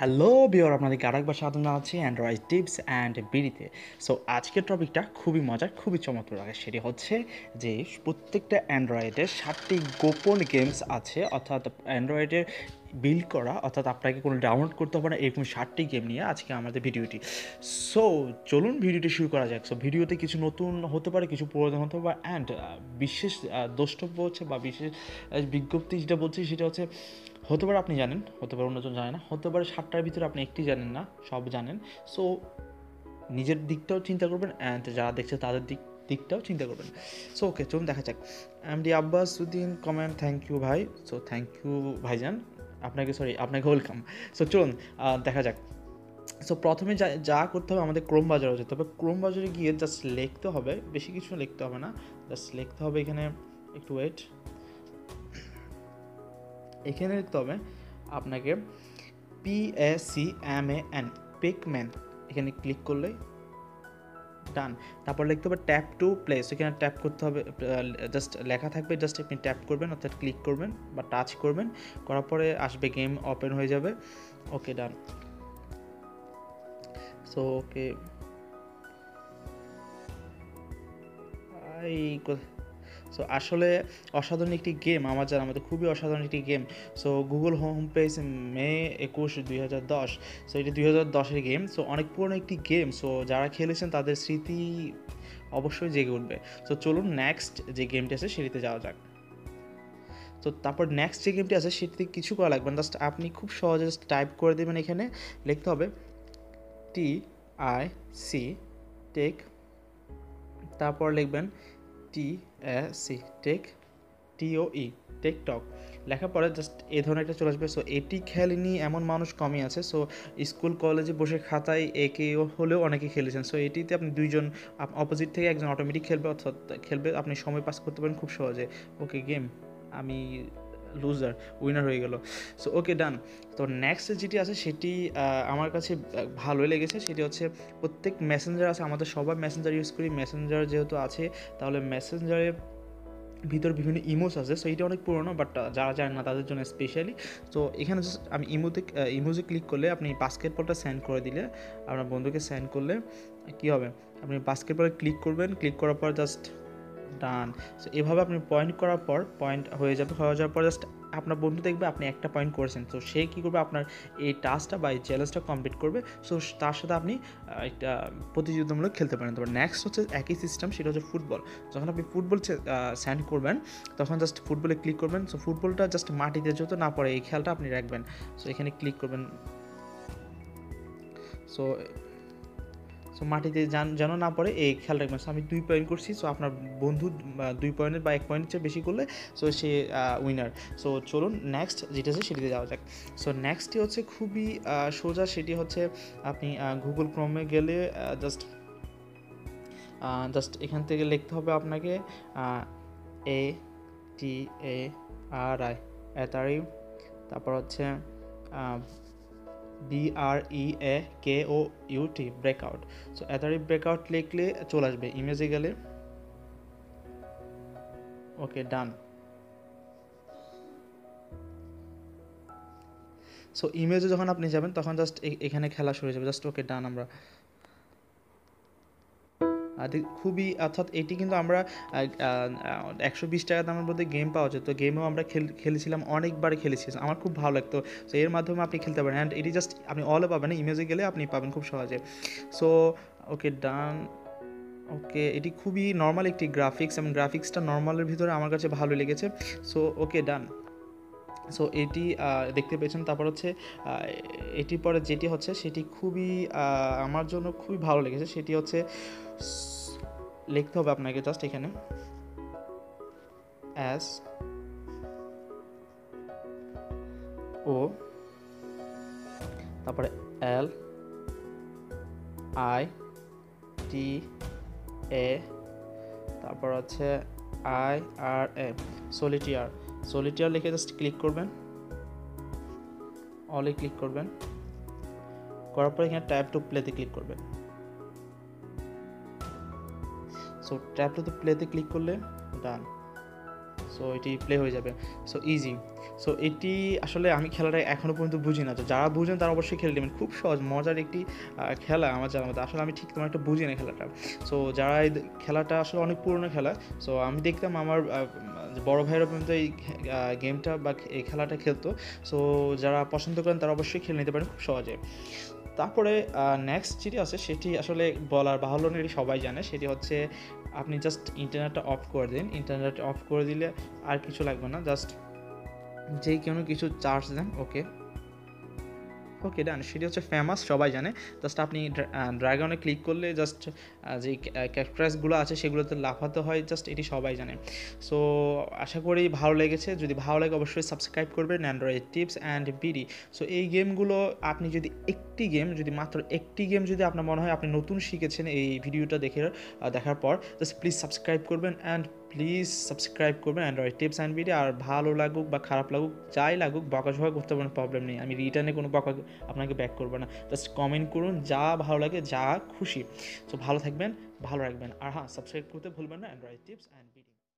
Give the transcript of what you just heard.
Hello বিওর আপনাদেরকে আরেকবার স্বাগত জানাচ্ছি অ্যান্ড্রয়েড টিপস অ্যান্ড বিডিতে সো আজকের টপিকটা খুবই মজার, খুবই চমৎকার। লাগে সেটি হচ্ছে যে, প্রত্যেকটা অ্যান্ড্রয়েডের সাতটি গোপন গেমস আছে, অর্থাৎ অ্যান্ড্রয়েডের বিল্ড করা, অর্থাৎ আপনাকে কোনো ডাউনলোড করতে হবে না, এরকম ষাটটি গেম নিয়ে আজকে আমাদের ভিডিওটি। সো চলুন ভিডিওটি শুরু করা যাক। সো ভিডিওতে কিছু নতুন হতে পারে, কিছু পুরাতন হতে পারে অ্যান্ড বিশেষ দ্রষ্টব্য হচ্ছে বা বিশেষ বিজ্ঞপ্তি যেটা বলছি সেটা হচ্ছে হতে পারে আপনি জানেন, হতে পারে অন্যজন জানে না, হতে পারে সাতটার ভিতরে আপনি একটি জানেন না, সব জানেন। সো নিজের দিকটাও চিন্তা করবেন অ্যান্ড যারা দেখছে তাদের দিক, দিকটাও চিন্তা করবেন। সো ওকে চলুন দেখা যাক। M D Abbasuddin comment thank you ভাই। সো থ্যাংক ইউ ভাইজান। আপনাকে সরি আপনাকে ওয়েলকাম সো চলুন দেখা যাক। সো প্রথমে যা যা করতে হবে আমাদের ক্রোম বাজারে যেতে হবে। ক্রোম বাজারে গিয়ে জাস্ট লিখতে হবে, বেশি কিছু লিখতে হবে না। জাস্ট লিখতে হবে এখানে, একটু ওয়েট এখানে হবে আপনাকে P C M A N pacman এখানে ক্লিক করলে ডান তারপর লিখতে হবে ট্যাপ টু প্লেস এখানে ট্যাপ করতে হবে জাস্ট লেখা থাকবে জাস্ট আপনি ট্যাপ করবেন, অর্থাৎ ক্লিক করবেন বা টাচ করবেন, করার পরে আসবে গেম ওপেন হয়ে যাবে ওকে ডান সো ওকে এই সো আসলে অসাধারণ একটি গেম আমার জানা মতো, খুবই অসাধারণ একটি game so Google home page May একুশ দুই হাজার দশ। সো এটি দুই হাজার দশের গেম সো অনেক পুরনো একটি গেম সো যারা খেলেছেন তাদের স্মৃতি অবশ্যই জেগে উঠবে। সো চলুন নেক্সট যে গেমটি আছে সেটিতে যাওয়া যাক। তো তারপর নেক্সট যে গেমটি আছে সেটিতে কিছু করা লাগবে না। জাস্ট আপনি খুব সহজে জাস্ট টাইপ করে দেবেন এখানে। লিখতে হবে টি আই সি টেক তারপর লিখবেন টি এ সি, টেক টিওই টেকটক লেখা পরে জাস্ট এই ধরনের একটা চলে আসবে। সো এটি খেলেনি এমন মানুষ কমই আছে। সো স্কুল, কলেজে বসে খাতায় একে হলেও অনেকে খেলেছেন। সো এটিতে আপনি দুইজন অপোজিট থেকে একজন অটোমেটিক খেলবে, অর্থাৎ খেলবে। আপনি সময় পাস করতে পারেন খুব সহজে। ওকে গেম আমি লুজার উইনার হয়ে গেল। সো ওকে ডান তো নেক্সট যেটি আছে, সেটি আমার কাছে ভালোই লেগেছে। সেটি হচ্ছে প্রত্যেক মেসেঞ্জার আছে, আমাদের সবাই মেসেঞ্জার ইউজ করি। মেসেঞ্জার যেহেতু আছে, তাহলে মেসেঞ্জারের ভিতর বিভিন্ন ইমোস আছে। সো এইটা অনেক পুরনো বাট যারা জানেন না, তাদের জন্য স্পেশালি তো এখানে জাস্ট আমি ইমোতে ইমোজে ক্লিক করলে আপনি বাস্কেটবলটা সেন্ড করে দিলে, আপনার বন্ধুকে সেন্ড করলে কী হবে? আপনি বাস্কেটবলে ক্লিক করবেন। ক্লিক করার পর জাস্ট ডান সো এভাবে আপনি পয়েন্ট করার পর পয়েন্ট হয়ে যাবে, হয়ে যাওয়ার পর জাস্ট আপনার বন্ধু দেখবে আপনি একটা পয়েন্ট করেছেন। তো সে কী করবে? আপনার এই টাস্কটা বা এই চ্যালেঞ্জটা কমপ্লিট করবে। সো তার সাথে আপনি একটা প্রতিযোগিতামূলক খেলতে পারেন। তারপর নেক্সট হচ্ছে একই সিস্টেম সেটা হচ্ছে ফুটবল যখন আপনি ফুটবল স্যান্ড করবেন, তখন জাস্ট ফুটবলে ক্লিক করবেন। সো ফুটবলটা জাস্ট মাটিতে যত না পড়ে, এই খেয়ালটা আপনি রাখবেন। সো এখানে ক্লিক করবেন। সো সো মাটিতে যান না পড়ে, এই খেয়াল রাখবেন। সো আমি দুই পয়েন্ট করছি। সো আপনার বন্ধু দুই পয়েন্টের বা এক পয়েন্টের চেয়ে বেশি করলে সো সে উইনার সো চলুন নেক্সট যেটা আছে সেটিতে যাওয়া যাক। সো নেক্সটটি হচ্ছে খুবই সোজা। সেটি হচ্ছে আপনি গুগল ক্রমে গেলে জাস্ট জাস্ট এখান থেকে লিখতে হবে আপনাকে এ টি এ আর আই অ্যাটারি তারপর হচ্ছে B R E A K O U T breakout so Atari breakout লিখলে চলে আসবে ইমেজে গেলে। ওকে ডান সো ইমেজে যখন আপনি যাবেন, তখন জাস্ট এখানে খেলা শুরু হয়ে যাবে। জাস্ট ওকে ডান আমরা। খুবই, অর্থাৎ এটি কিন্তু আমরা একশো বিশ টাকা দামের মধ্যে গেম পাওয়া যেত। গেমেও আমরা খেল খেলেছিলাম, অনেকবার খেলেছি। আমার খুব ভালো লাগতো। সো এর মাধ্যমে আপনি খেলতে পারেন। অ্যান্ড এটি জাস্ট আপনি অলে পাবেন। ইমেজে গেলে আপনি পাবেন খুব সহজে। সো ওকে ডান ওকে এটি খুবই নর্মাল একটি গ্রাফিক্স এবং গ্রাফিক্সটা নর্মালের ভিতরে আমার কাছে ভালো লেগেছে। সো ওকে ডান সো এটি দেখতে পেয়েছেন। তারপর হচ্ছে এটির পরে যেটি হচ্ছে, সেটি খুবই আমার জন্য খুবই ভালো লেগেছে। সেটি হচ্ছে, লিখতে হবে আপনাকে জাস্ট এখানে। অ্যাস ও তারপরে এল আই টি এ তারপর হচ্ছে আই আর এ সলিটিয়ার সলিটিয়ার লিখে জাস্ট ক্লিক করবেন। অলে ক্লিক করবেন। করার পর এখানে ট্যাপ টু প্লেতে ক্লিক করবেন। সো ট্যাপ টু প্লেতে ক্লিক করলে ডান সো এটি প্লে হয়ে যাবে। সো ইজি সো এটি আসলে আমি খেলাটা এখনও পর্যন্ত বুঝি না। তো যারা বুঝেন তারা অবশ্যই খেলে নেবেন। খুব সহজ, মজার একটি খেলা আমার জানার মধ্যে আসলে আমি ঠিক তেমন একটা বুঝি না খেলাটা। সো যারা এই খেলাটা আসলে অনেক পুরনো খেলা সো আমি দেখতাম আমার বড় ভাইয়েরা পর্যন্ত এই গেমটা বা এই খেলাটা খেলতো। সো যারা পছন্দ করেন তারা অবশ্যই খেলে নিতে পারেন খুব সহজে। তারপরে নেক্সট যেটি আছে সেটি আসলে বলার বাহুল্য নেই, সবাই জানে। সেটি হচ্ছে আপনি জাস্ট ইন্টারনেটটা অফ করে দিন। ইন্টারনেট অফ করে দিলে আর কিছু লাগবে না। জাস্ট যেই কোনো কিছু চার্জ দেন ওকে ওকে ডান সেটি হচ্ছে ফেমাস সবাই জানে। জাস্ট আপনি ড্রাগনে ক্লিক করলে জাস্ট যে ক্যারেক্টার্সগুলো আছে সেগুলোতে লাফাতে হয় জাস্ট এটি সবাই জানে। সো আশা করি ভালো লেগেছে। যদি ভালো লাগে অবশ্যই সাবস্ক্রাইব করবেন Android tips and BD so এই গেমগুলো আপনি যদি একটি গেম যদি মাত্র একটি গেম যদি আপনার মনে হয় আপনি নতুন শিখেছেন এই ভিডিওটা দেখে দেখার পর জাস্ট প্লিজ সাবস্ক্রাইব করবেন অ্যান্ড প্লিজ সাবস্ক্রাইব করবেন অ্যান্ড্রয়েড টিপস অ্যান্ড ভিডিও আর ভালো লাগুক বা খারাপ লাগুক, যাই লাগুক, বকাঝকা করতে পারেন প্রবলেম নেই। আমি রিটার্নে কোনো বকা আপনাকে ব্যাক করব না। জাস্ট কমেন্ট করুন, যা ভালো লাগে, যা খুশি। তো ভালো থাকবেন, ভালো রাখবেন। আর হ্যাঁ সাবস্ক্রাইব করতে ভুলবেন না অ্যান্ড্রয়েড টিপস অ্যান্ড ভিডিও